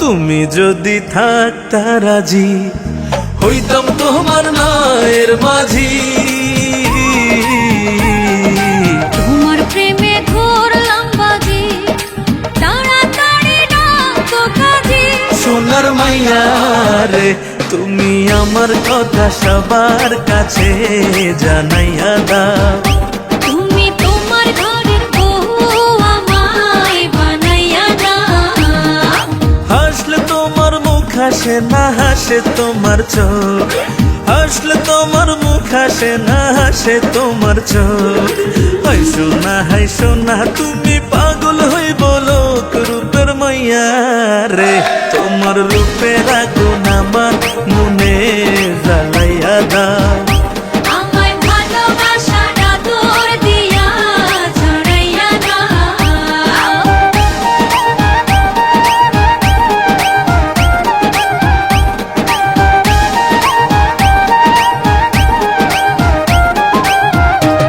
তুমি যদি থাকতা রাজি হইতাম তোমার মায়ের মাঝি। তোমার প্রেমে ঘুরলাম বাজি তাড়াতাড়ি ডাকো কাজী। সোনার মাইয়া রে তুমি আমার কথা সবার কাছে জানাইয়া দাও। হাসে না হাসে তোমার চোখ। হাসলে তোমার মুখ হাসে না হাসে তোমার চোখ। হাই না হাই না তুমি পাগল হই বলো রূপের মাইয়া রে। তোমার রূপের আগুন আমার